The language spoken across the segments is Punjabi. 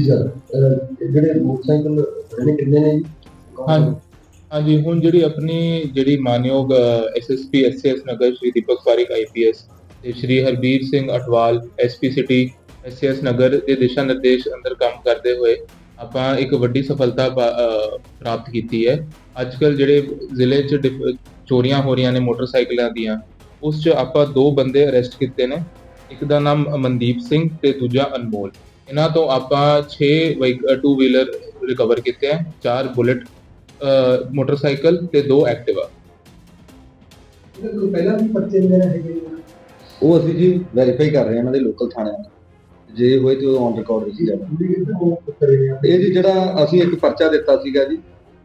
ਸਰ ਜਿਹੜੇ ਮੋਟਰਸਾਈਕਲ ਜਿਹੜੇ ਕਿੰਨੇ ਨੇ ਜੀ? ਹਾਂਜੀ ਹਾਂਜੀ, ਹੁਣ ਜਿਹੜੀ ਆਪਣੀ ਜਿਹੜੀ ਮਾਨਯੋਗ SSP SS Nagar Shri Deepak Parik IPS ਤੇ Shri Harbir Singh Atwal SP city SS Nagar ਦੇ ਦਿਸ਼ਾ ਨਿਰਦੇਸ਼ ਅੰਦਰ ਕੰਮ ਕਰਦੇ ਹੋਏ ਆਪਾਂ ਇੱਕ ਵੱਡੀ ਸਫਲਤਾ ਪ੍ਰਾਪਤ ਕੀਤੀ ਹੈ। ਅੱਜ ਕੱਲ ਜਿਹੜੇ ਜ਼ਿਲ੍ਹੇ 'ਚ ਡਿਫ- ਚੋਰੀਆਂ ਹੋ ਰਹੀਆਂ ਨੇ ਮੋਟਰਸਾਈਕਲਾਂ ਦੀਆਂ, ਉਸ 'ਚ ਆਪਾਂ ਦੋ ਬੰਦੇ ਅਰੈਸਟ ਕੀਤੇ ਨੇ। ਇੱਕ ਦਾ ਨਾਮ ਮਨਦੀਪ ਸਿੰਘ ਤੇ ਦੂਜਾ ਅਨਮੋਲ। ਇਹਨਾਂ ਤੋਂ ਆਪਾਂ 6 ਟੂ ਵੀਲਰ ਰਿਕਵਰ ਕੀਤੇ ਹੈ ਚਾਰ ਬੁਲਟ ਮੋਟਰਸਾਈਕਲ ਤੇ ਦੋ ਐਕਟਿਵਾ ਇਹਦੇ ਕੋਈ ਪਹਿਲਾਂ ਵੀ ਪਰਚੇ ਵਗੈਰਾ ਹੈਗੇ ਨੇ ਉਹ ਅਸੀਂ ਜੀ ਵੈਰੀਫਾਈ ਕਰ ਰਹੇ ਹਾਂ ਇਹਨਾਂ ਦੇ ਲੋਕਲ ਥਾਣਿਆਂ ਤੋਂ ਜੇ ਹੋਏ ਤੇ ਉਹ ਔਨ ਰਿਕਾਰਡ ਕਰੇ ਆ ਇਹ ਜੀ ਜਿਹੜਾ ਅਸੀਂ ਇੱਕ ਪਰਚਾ ਦਿੱਤਾ ਸੀਗਾ ਜੀ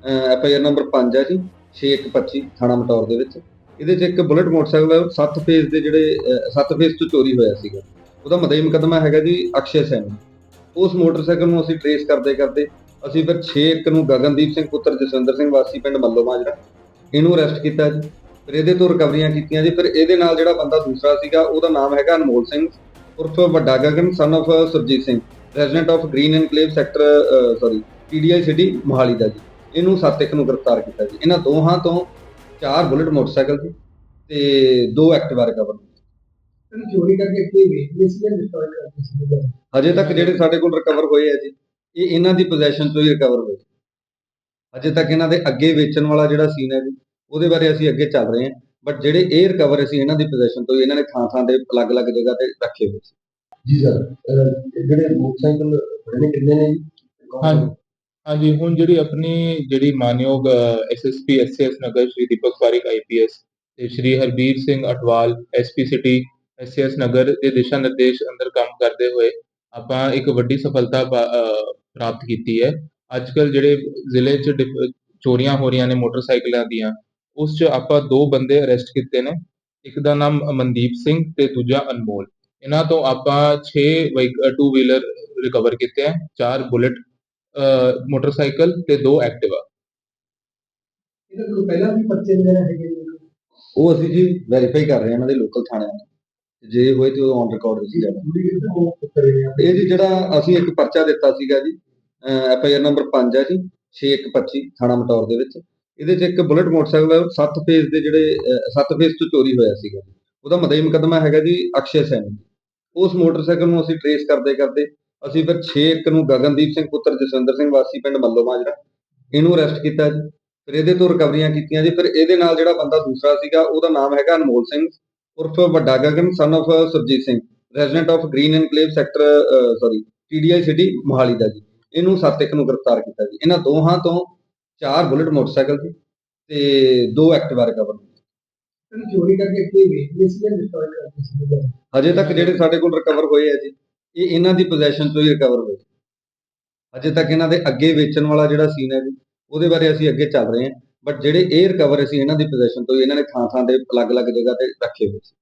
ਐਫ ਆਈ ਆਰ ਨੰਬਰ 5 ਹੈ ਜੀ 6125 ਥਾਣਾ ਮਟੌਰ ਦੇ ਵਿੱਚ। ਇਹਦੇ 'ਚ ਇੱਕ ਬੁਲਟ ਮੋਟਰਸਾਈਕਲ 7 ਫੇਜ਼ ਦੇ ਜਿਹੜੇ 7 ਫੇਜ਼ ਤੋਂ ਚੋਰੀ ਹੋਇਆ ਸੀਗਾ। ਉਹਦਾ ਮਦਈ ਮੁਕੱਦਮਾ ਹੈਗਾ ਜੀ ਅਕਸ਼ੇ ਸੈਨ ਉਸ ਮੋਟਰਸਾਈਕਲ ਨੂੰ ਅਸੀਂ ਟਰੇਸ ਕਰਦੇ ਕਰਦੇ ਅਸੀਂ ਫਿਰ 6 ਇੱਕ ਨੂੰ ਗਗਨਦੀਪ ਸਿੰਘ ਪੁੱਤਰ ਜਸਵਿੰਦਰ ਸਿੰਘ ਵਾਸੀ ਪਿੰਡ ਮੱਲੋ ਮਾਜਰਾ, ਇਹਨੂੰ ਅਰੈਸਟ ਕੀਤਾ ਜੀ। ਫਿਰ ਇਹਦੇ ਤੋਂ ਰਿਕਵਰੀਆਂ ਕੀਤੀਆਂ ਜੀ। ਫਿਰ ਇਹਦੇ ਨਾਲ ਜਿਹੜਾ ਬੰਦਾ ਦੂਸਰਾ ਸੀਗਾ, ਉਹਦਾ ਨਾਮ ਹੈਗਾ ਅਨਮੋਲ ਸਿੰਘ, ਉਰਫ ਵੱਡਾ Gagan son of Surjit Singh resident of Green Enclave sector sorry TDI city Mohali ਦਾ ਜੀ। ਇਹਨੂੰ ਸੱਤ ਇੱਕ ਨੂੰ ਗ੍ਰਿਫਤਾਰ ਕੀਤਾ ਜੀ। ਇਹਨਾਂ ਦੋਹਾਂ ਤੋਂ ਚਾਰ ਬੁਲਟ ਮੋਟਰਸਾਈਕਲ ਸੀ ਤੇ ਦੋ ਐਕਟਿਵਾ ਰਿਕਵਰ ਚੋਰੀ ਕਰਕੇ ਕੋਈ ਵੇਚਦੇ ਸੀ ਜਾਂ ਡਿਸਟਰੋਏ ਕਰਦੇ ਸੀ ਹਜੇ ਤੱਕ ਜਿਹੜੇ ਸਾਡੇ ਕੋਲ ਰਿਕਵਰ ਹੋਏ ਆ ਜੀ ਇਹ ਇਹਨਾਂ ਦੀ ਪੋਜੀਸ਼ਨ ਤੋਂ ਹੀ ਰਿਕਵਰ ਹੋਏ। ਹਜੇ ਤੱਕ ਇਹਨਾਂ ਦੇ ਅੱਗੇ ਵੇਚਣ ਵਾਲਾ ਜਿਹੜਾ ਸੀਨ ਹੈ ਜੀ ਉਹਦੇ ਬਾਰੇ ਅਸੀਂ ਅੱਗੇ ਚੱਲ ਰਹੇ ਹਾਂ। ਬਟ ਜਿਹੜੇ ਇਹ ਰਿਕਵਰ ਅਸੀਂ ਇਹਨਾਂ ਦੀ ਪੋਜੀਸ਼ਨ ਤੋਂ ਹੀ ਇਹਨਾਂ ਨੇ ਥਾਂ ਥਾਂ ਦੇ ਅਲੱਗ-ਅਲੱਗ ਜਗ੍ਹਾ ਤੇ ਰੱਖੇ ਹੋਏ ਸੀ। ਜੀ ਸਰ ਜਿਹੜੇ ਮੋਟਰਸਾਈਕਲ ਜਿਹੜੇ ਕਿੰਨੇ ਨੇ ਜੀ? ਹਾਂਜੀ ਹੁਣ ਜਿਹੜੀ ਆਪਣੀ ਜਿਹੜੀ ਮਾਨਯੋਗ SSP SS Nagar Shri Deepak Parik IPS ਤੇ Shri Harbir Singh Atwal SP city SS Nagar ਦੇ ਦਿਸ਼ਾ ਨਿਰਦੇਸ਼ ਅੰਦਰ ਕੰਮ ਕਰਦੇ ਹੋਏ ਆਪਾਂ ਇੱਕ ਵੱਡੀ ਸਫਲਤਾ ਪ੍ਰਾਪਤ ਕੀਤੀ ਹੈ। ਅੱਜ ਕੱਲ ਜਿਹੜੇ ਜ਼ਿਲ੍ਹੇ 'ਚ ਚੋਰੀਆਂ ਹੋ ਰਹੀਆਂ ਨੇ ਮੋਟਰਸਾਈਕਲਾਂ ਦੀਆਂ ਉਸ 'ਚ ਆਪਾਂ ਦੋ ਬੰਦੇ ਅਰੈਸਟ ਕੀਤੇ ਨੇ। ਇੱਕ ਦਾ ਨਾਮ ਮਨਦੀਪ ਸਿੰਘ ਤੇ ਦੂਜਾ ਅਨਮੋਲ। ਇਹਨਾਂ ਤੋਂ ਆਪਾਂ 6 ਟੂ ਵੀਲਰ ਰਿਕਵਰ ਕੀਤੇ ਹੈ ਚਾਰ ਬੁਲਟ ਮੋਟਰਸਾਈਕਲ ਤੇ ਦੋ ਐਕਟਿਵਾ। ਇਹਦੇ ਕੋਈ ਪਹਿਲਾਂ ਵੀ ਪਰਚੇ ਵਗੈਰਾ ਹੈਗੇ ਨੇ? ਉਹ ਅਸੀਂ ਜੀ ਵੈਰੀਫਾਈ ਕਰ ਰਹੇ ਹਾਂ ਇਹਨਾਂ ਦੇ ਲੋਕਲ ਥਾਣਿਆਂ ਤੋਂ। ਜੇ ਹੋਏ ਤੇ ਉਹ ਔਨ ਰਿਕਾਰਡ ਵਿੱਚ ਜਾਣਾ ਇਹ ਜੀ ਜਿਹੜਾ ਅਸੀਂ ਇੱਕ ਪਰਚਾ ਦਿੱਤਾ ਸੀਗਾ ਜੀ ਐਫ ਆਈ ਆਰ ਨੰਬਰ 5 ਹੈ ਜੀ 6125 ਥਾਣਾ ਮਟੌਰ ਦੇ ਵਿੱਚ। ਇਹਦੇ 'ਚ ਇੱਕ ਬੁਲਟ ਮੋਟਰਸਾਈਕਲ 7 ਫੇਜ਼ ਦੇ ਜਿਹੜੇ 7 ਫੇਜ਼ ਤੋਂ ਚੋਰੀ ਹੋਇਆ ਸੀਗਾ ਉਹਦਾ ਮਦਈ ਮੁਕੱਦਮਾ ਹੈਗਾ ਜੀ ਅਕਸ਼ੇ ਸੈਨ ਉਸ ਮੋਟਰਸਾਈਕਲ ਨੂੰ ਅਸੀਂ ਟਰੇਸ ਕਰਦੇ ਕਰਦੇ ਅਸੀਂ ਫਿਰ 6 ਇੱਕ ਨੂੰ ਗਗਨਦੀਪ ਸਿੰਘ ਪੁੱਤਰ ਜਸਵਿੰਦਰ ਸਿੰਘ ਵਾਸੀ ਪਿੰਡ ਮੱਲੋ ਮਾਜਰਾ ਇਹਨੂੰ ਅਰੈਸਟ ਕੀਤਾ ਜੀ। ਫਿਰ ਇਹਦੇ ਤੋਂ ਰਿਕਵਰੀਆਂ ਕੀਤੀਆਂ ਜੀ। ਫਿਰ ਇਹਦੇ ਨਾਲ ਜਿਹੜਾ ਬੰਦਾ ਦੂਸਰਾ ਸੀਗਾ ਉਹਦਾ ਨਾਮ ਹੈਗਾ ਅਨਮੋਲ ਸਿੰਘ। ਉਰਫ ਵੱਡਾ Gagan son of Surjit Singh resident of Green Enclave sector sorry TDI city Mohali ਦਾ ਜੀ। ਇਹਨੂੰ ਸੱਤ ਇੱਕ ਨੂੰ ਗ੍ਰਿਫਤਾਰ ਕੀਤਾ ਜੀ। ਇਹਨਾਂ ਦੋਹਾਂ ਤੋਂ ਚਾਰ ਬੁਲਟ ਮੋਟਰਸਾਈਕਲ ਸੀ ਤੇ ਦੋ ਐਕਟਿਵਾ ਰਿਕਵਰ ਚੋਰੀ ਕਰਕੇ ਕੋਈ ਵੇਚਦੇ ਸੀ ਜਾਂ ਡਿਸਟਰੋਏ ਕਰਦੇ ਸੀ ਹਜੇ ਤੱਕ ਜਿਹੜੇ ਸਾਡੇ ਕੋਲ ਰਿਕਵਰ ਹੋਏ ਆ ਜੀ ਇਹ ਇਹਨਾਂ ਦੀ ਪੋਜੀਸ਼ਨ ਤੋਂ ਹੀ ਰਿਕਵਰ ਹੋਏ। ਹਜੇ ਤੱਕ ਇਹਨਾਂ ਦੇ ਅੱਗੇ ਵੇਚਣ ਵਾਲਾ ਜਿਹੜਾ ਸੀਨ ਹੈ ਜੀ ਉਹਦੇ ਬਾਰੇ ਅਸੀਂ ਅੱਗੇ ਚੱਲ ਰਹੇ ਹਾਂ। ਬਟ ਜਿਹੜੇ ਇਹ ਰਿਕਵਰ ਅਸੀਂ ਇਹਨਾਂ ਦੀ ਪੋਜੀਸ਼ਨ ਤੋਂ ਇਹਨਾਂ ਨੇ ਥਾਂ ਥਾਂ ਦੇ ਅਲੱਗ-ਅਲੱਗ ਜਗ੍ਹਾ ਤੇ ਰੱਖੇ ਹੋਏ ਸੀ।